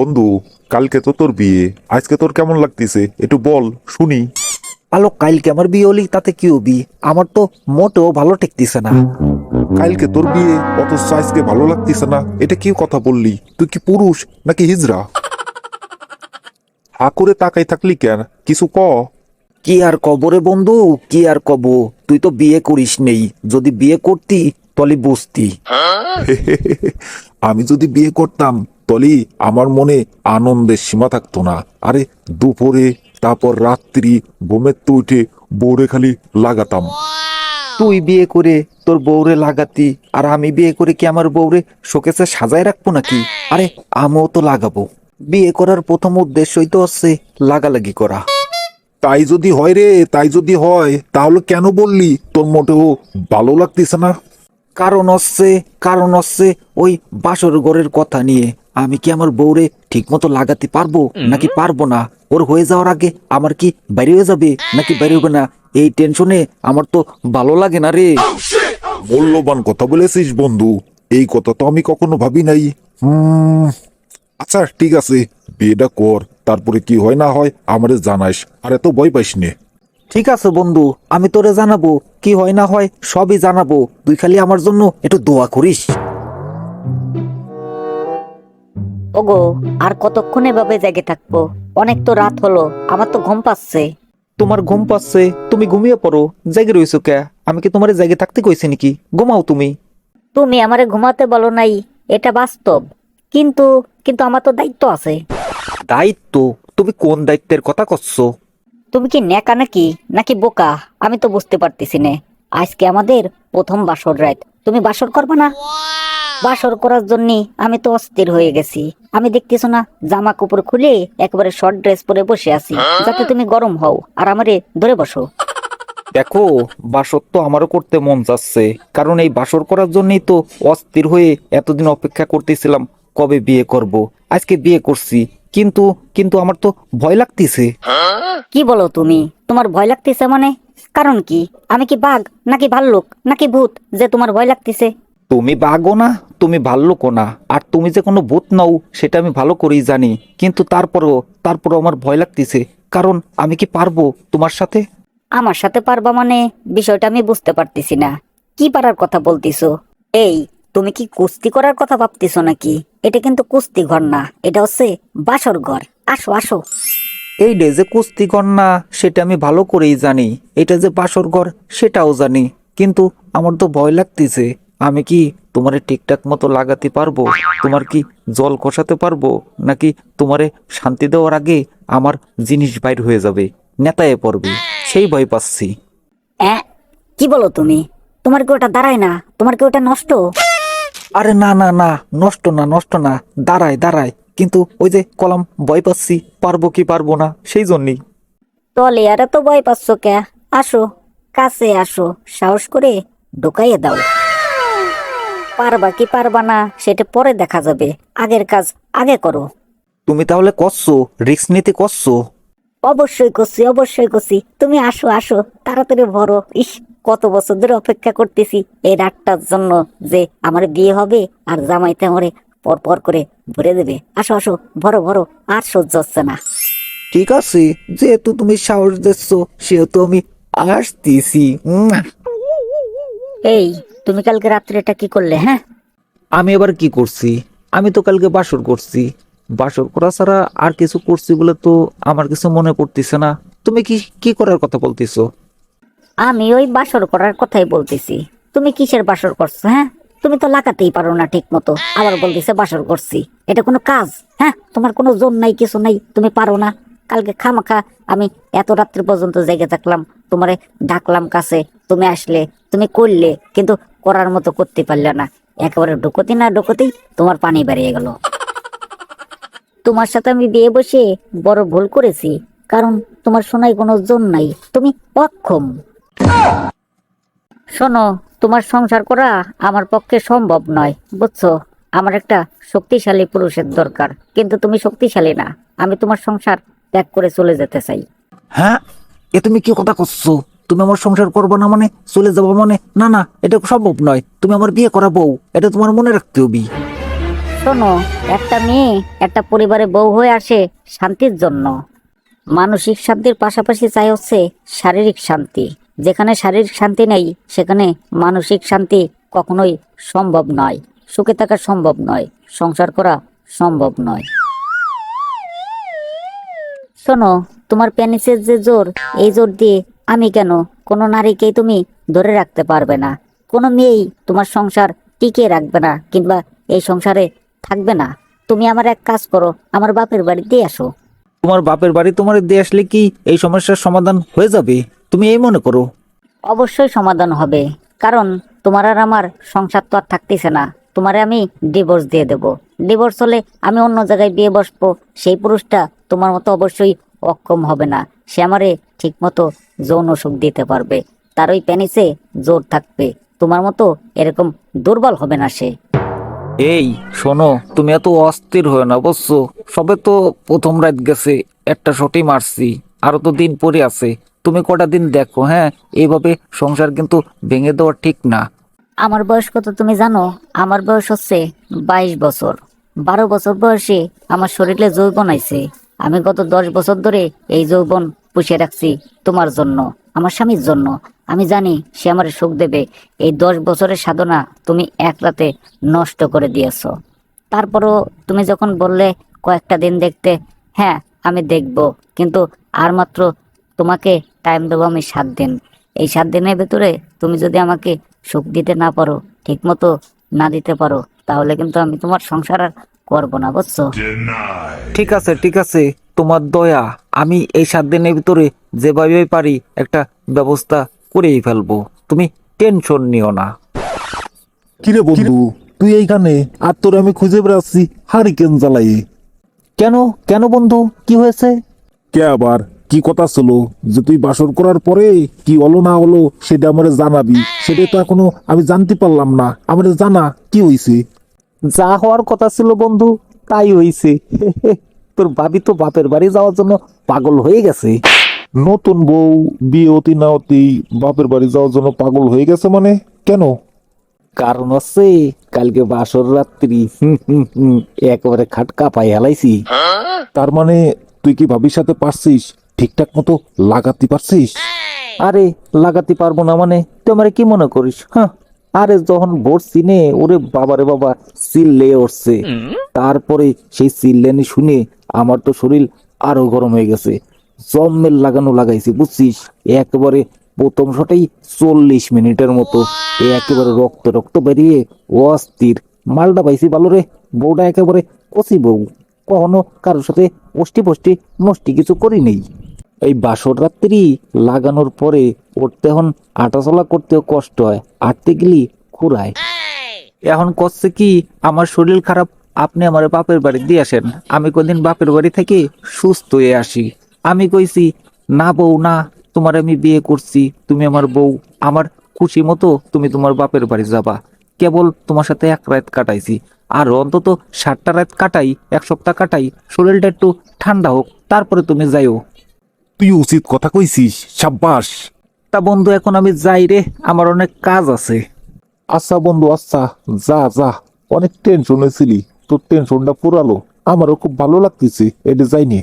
বন্ধু কালকে তো তোর বিয়ে। আজকে তোর কেমন লাগতেছে? একটু বল শুনি। আলো কালকে আমার বিয়ে হলি তাতে কি হবি? আমার তো মোটেও ভালো ঠেকতিছে না। কালকে তোর বিয়ে অথচ আজকে ভালো লাগতেছে না। এটা কি কথা বললি? তুই কি পুরুষ নাকি হিজরা হা করে তাকাই থাকলি কেন? কিছু ক? কি আর কবরে বন্ধু? কি আর কব? তুই তো বিয়ে করিস নেই। যদি বিয়ে করতি তলি বুঝতি আমি যদি বিয়ে করতাম তলি আমার মনে আনন্দের সীমা থাকতো না। আরে দুপুরে তারপর রাত্রি বোমের তো উঠে বৌরে খালি লাগাতাম। তুই বিয়ে করে তোর বউরে লাগাতি আর আমি বিয়ে করে কি আমার বউরে শোকেসে সাজায় রাখব নাকি? আরে আমিও তো লাগাবো। বিয়ে করার প্রথম উদ্দেশ্যই তো হচ্ছে লাগালাগি করা। তাই যদি হয় রে তাই যদি হয় তাহলে কেন বললি? তোর মোটেও ভালো লাগতেছে না। কারণ হচ্ছে কারণ হচ্ছে ওই বাসর ঘরের কথা নিয়ে। আমি কি আমার বউরে ঠিক মতো লাগাতে পারব নাকি পারব না? ওর হয়ে যাওয়ার আগে আমার কি বাইরে হয়ে যাবে নাকি বাইরে হবে না? এই টেনশনে আমার তো ভালো লাগে না রে। মূল্যবান কথা বলেছিস বন্ধু। এই কথা তো আমি কখনো ভাবি নাই। হুম আচ্ছা ঠিক আছে। বিয়েটা কর তারপরে কি হয় না হয় আমারে জানাইস আর এত ভয় পাইস নে। ঠিক আছে বন্ধু আমি তোরে জানাব কি হয় না হয় সবই জানাব। তুই খালি আমার জন্য একটু দোয়া করিস। ওগো আর কতক্ষণ এভাবে জেগে থাকব? অনেক তো রাত হলো আমার তো ঘুম পাচ্ছে। তোমার ঘুম পাচ্ছে তুমি ঘুমিয়ে পড়ো। জেগে রইছো কে? আমি কি তোমার জেগে থাকতে কইছি নাকি? ঘুমাও তুমি। তুমি আমারে ঘুমাতে বলো নাই এটা বাস্তব। কিন্তু কিন্তু আমার তো দায়িত্ব আছে। দায়িত্ব? তুমি কোন দায়িত্বের কথা করছ তুমি কি নেকা নাকি? নাকি বোকা? আমি তো বুঝতে পারতেছি না। আজকে আমাদের প্রথম বাসর রাত। তুমি বাসর করবে না? বাসর করার জন্য আমি তো অস্থির হয়ে গেছি। আমি দেখতেছো না জামা কাপড় খুলে একেবারে শর্ট ড্রেস পরে বসে আছি। যাতে তুমি গরম হও আর আমারে ধরে বসো। দেখো বাসর তো আমারও করতে মন যাচ্ছে। কারণ এই বাসর করার জন্যই তো অস্থির হয়ে এতদিন অপেক্ষা করতেছিলাম কবে বিয়ে করব? আজকে বিয়ে করছি। কিন্তু কিন্তু আমার তো ভয় লাগতেছে। কি বলো তুমি? তোমার ভয় লাগতেছে মানে? কারণ কি? আমি কি বাঘ নাকি ভাল্লুক নাকি ভূত যে তোমার ভয় লাগতেছে? তুমি বাঘও না তুমি ভাল্লুকও না। আর তুমি যে কোনো ভূত নাও সেটা আমি ভালো করেই জানি। কিন্তু তারপরও তারপরও আমার ভয় লাগতেছে। কারণ আমি কি পারব তোমার সাথে? আমার সাথে পারবা মানে? বিষয়টা আমি বুঝতে পারতেছি না। কি পারার কথা বলতিছো? এই তুমি কি কুস্তি করার কথা ভাবতেছো নাকি? এটা কিন্তু কুস্তি ঘর না এটা হচ্ছে বাসর ঘর। আসো আসো। এই ডে যে কুস্তিগর না সেটা আমি ভালো করেই জানি। এটা যে বাসর ঘর সেটাও জানি। কিন্তু আমার তো ভয় লাগতেছে আমি কি তোমারে ঠিকঠাক মতো লাগাতে পারব? তোমার কি জল কষাতে পারব? নাকি তোমারে শান্তি দেওয়ার আগে আমার জিনিস বাইর হয়ে যাবে? নেতায় পড়বে সেই ভয় পাচ্ছি। কি বলো তুমি? তোমার কি ওটা দাঁড়ায় না? তোমার কি ওটা নষ্ট? আরে না না না নষ্ট না নষ্ট না দাঁড়ায় দাঁড়ায়। কিন্তু ওই যে কলম ভয় পাচ্ছি পারব কি পারব না সেই জন্যই। তলে আর তো ভয় পাচ্ছ কে? আসো কাছে আসো সাহস করে ঢুকাইয়ে দাও। পারবা কি পারবা না সেটা পরে দেখা যাবে। আগের কাজ আগে করো। তুমি তাহলে করছ রিক্স নিতে করছ? অবশ্যই করছি অবশ্যই করছি। তুমি আসো আসো। তাড়াতাড়ি ভরো। ইস কত বছর ধরে অপেক্ষা করতেছি এই রাতটার জন্য যে আমার বিয়ে হবে আর জামাইতে আমারে পর পর করে ভরে দেবে। আসো আসো ভরো ভরো আর সহ্য হচ্ছে না। ঠিক আছে যেহেতু তুমি সাহস দিচ্ছ সেহেতু আমি আসতেছি। এই তুমি কালকে রাত্রে এটা কি করলে হ্যাঁ? আমি এবার কি করছি? আমি তো কালকে বাসর করছি। বাসর করা ছাড়া আর কিছু করছি বলে তো আমার কিছু মনে পড়তেছে না। তুমি কি কি করার কথা বলতেছো? আমি ওই বাসর করার কথাই বলতেছি। তুমি কিসের বাসর করছ হ্যাঁ? তুমি তো লাগাতেই পারো না ঠিক মতো আবার বলতেছে বাসর করছি। এটা কোনো কাজ হ্যাঁ? তোমার কোনো জোর নাই, কিছু নাই, তুমি পারো না। কালকে খামাখা আমি এত রাত্রি পর্যন্ত জেগে থাকলাম, তোমারে ডাকলাম কাছে, তুমি আসলে, তুমি করলে, কিন্তু করার মতো করতে পারলে না। একেবারে ঢুকতি না ঢুকতেই তোমার পানি বেরিয়ে গেল। তোমার সাথে আমি বিয়ে বসে বড় ভুল করেছি, কারণ তোমার শোনায় কোনো জোর নাই। তুমি অক্ষম। শোনো, তোমার সংসার করা আমার পক্ষে সম্ভব নয়, বুঝছ? আমার একটা শক্তিশালী পুরুষের দরকার, কিন্তু তুমি শক্তিশালী না। আমি তোমার সংসার ত্যাগ করে চলে যেতে চাই। হ্যাঁ? এ তুমি কি কথা করছ তুমি আমার সংসার করব না মানে? চলে যাব মানে? না না, এটা সম্ভব নয়। তুমি আমার বিয়ে করা বউ, এটা তোমার মনে রাখতে হবে। শোনো, একটা মেয়ে, একটা পরিবারে বউ হয়ে আসে শান্তির জন্য। মানসিক শান্তির পাশাপাশি চাই হচ্ছে শারীরিক শান্তি। যেখানে শারীরিক শান্তি নেই, সেখানে মানসিক শান্তি কখনোই সম্ভব নয়। সুখে থাকা সম্ভব নয়, সংসার করা সম্ভব নয়। শোনো, তোমার প্যানিসের যে জোর, এই জোর দিয়ে আমি কেন কোনো নারীকেই তুমি ধরে রাখতে পারবে না? কোনো মেয়েই তোমার সংসার টিকিয়ে রাখবে না, কিংবা এই সংসারে থাকবে না। তুমি আমার এক কাজ করো আমার বাপের বাড়িতে আসো। তোমার বাপের বাড়ি তোমার দিয়ে আসলে কি এই সমস্যার সমাধান হয়ে যাবে? তুমি এই মনে করো। অবশ্যই সমাধান হবে কারণ তোমার আর আমার সংসার তো আর থাকতেছে না। তোমারে আমি ডিভোর্স দিয়ে দেব। ডিভোর্স হলে আমি অন্য জায়গায় বিয়ে বসবো সেই পুরুষটা তোমার মতো অবশ্যই অক্ষম হবে না। সে আমারে ঠিক মতো যৌন সুখ দিতে পারবে। তার ওই প্যানিসে জোর থাকবে। তোমার মতো এরকম দুর্বল হবে না সে। এই, শোনো, তুমি এত অস্থির হয়ে না, বুঝছ? সবে তো প্রথম রাত গেছে, একটা শটই মারছি, আরও তো দিন পরে আছে। তুমি কটা দিন দেখো হ্যাঁ? এইভাবে সংসার কিন্তু ভেঙে দেওয়া ঠিক না। আমার বয়স কত তুমি জানো? আমার বয়স হচ্ছে বাইশ বছর। বারো বছর বয়সে আমার শরীরে যৌবন আইছে। আমি গত দশ বছর ধরে এই যৌবন পুষে রাখছি তোমার জন্য, আমার স্বামীর জন্য। আমি জানি সে আমার সুখ দেবে। এই দশ বছরের সাধনা তুমি এক রাতে নষ্ট করে দিয়েছ। তারপরও তুমি যখন বললে কয়েকটা দিন দেখতে হ্যাঁ আমি দেখব। কিন্তু আর মাত্র তোমাকে টাইম দেবো আমি সাত দিন। এই সাত দিনের ভেতরে তুমি যদি আমাকে সুখ দিতে না পারো ঠিক মতো না দিতে পারো তাহলে কিন্তু আমি তোমার সংসার আর করব না বুঝছ? ঠিক আছে ঠিক আছে। তোমার দয়া আমি এই সাত দিনের ভিতরে যেভাবে পারি একটা ব্যবস্থা করেই ফেলব। তুমি টেনশন নিও না। কিরে বন্ধু? তুই এইখানে? আর তোর আমি খুঁজে বেড়াচ্ছি হারিকেন জ্বালাই কেন? কেন বন্ধু? কি হয়েছে? কে আবার? কি কথা ছিল যে তুই বাসর করার পরে কি হলো না হলো সেটা আমার জানাবি। সেটা তো এখনও আমি জানতে পারলাম না। আমার জানা কি হয়েছে যা হওয়ার কথা ছিল বন্ধু তাই হইছে। তোর ভাবি তো বাপের বাড়ি যাওয়ার জন্য পাগল হয়ে গেছে। নতুন বউ বিয়ে অতি না অতি বাপের বাড়ি যাওয়ার জন্য পাগল হয়ে গেছে মানে? কেন? কারণ হচ্ছে কালকে বাসর রাত্রি একেবারে খাট কাপাই হেলাইছি। তার মানে তুই কি ভাবির সাথে পারছিস? ঠিকঠাক মতো লাগাতে পারছিস? আরে লাগাতে পারব না মানে? তুই আমারে কি মনে করিস হ্যাঁ আরে যখন ভোট সিনে ওরে বাবারে বাবা চিল্লে উঠছে তারপরে সেই চিল্লানি শুনে আমার তো শরীর আরও গরম হয়ে গেছে। জম্মের লাগানো লাগাইছি, বুঝছিস? একেবারে প্রথম শটেই চল্লিশ মিনিটের মতো। একেবারে রক্ত রক্ত বেরিয়ে অস্থির। মালটা পাইছি ভালো রে, বউটা একেবারে কচি বউ। কখনো কারোর সাথে অষ্টি পষ্টি নষ্টি কিছু করি নেই। এই বাসর রাত্রি লাগানোর পরে উঠতে এখন হাঁটাচলা করতেও কষ্ট হয়, আটতে গেলি খুরায় এখন করছে কি, আমার শরীর খারাপ, আপনি আমার বাপের বাড়ি দিয়ে আসেন। আমি কোনদিন বাপের বাড়ি থেকে সুস্থ হয়ে আসি। আমি কইছি না বউ না তোমার আমি বিয়ে করছি তুমি আমার বউ আমার খুশি মতো তুমি তোমার বাপের বাড়ি যাবা। কেবল তোমার সাথে এক রাত কাটাইছি। আর অন্তত সাতটা রাত কাটাই এক সপ্তাহ কাটাই শরীরটা একটু ঠান্ডা হোক তারপরে তুমি যাইও। তুই উচিত কথা কইছিস সাব্বাস। তা বন্ধু এখন আমি যাই রে আমার অনেক কাজ আছে। আচ্ছা বন্ধু আচ্ছা যা যা অনেক টেনশন হয়েছিলি তোর টেনশনটা পুরালো আমারও খুব ভালো লাগতেছে এটা যাইনি।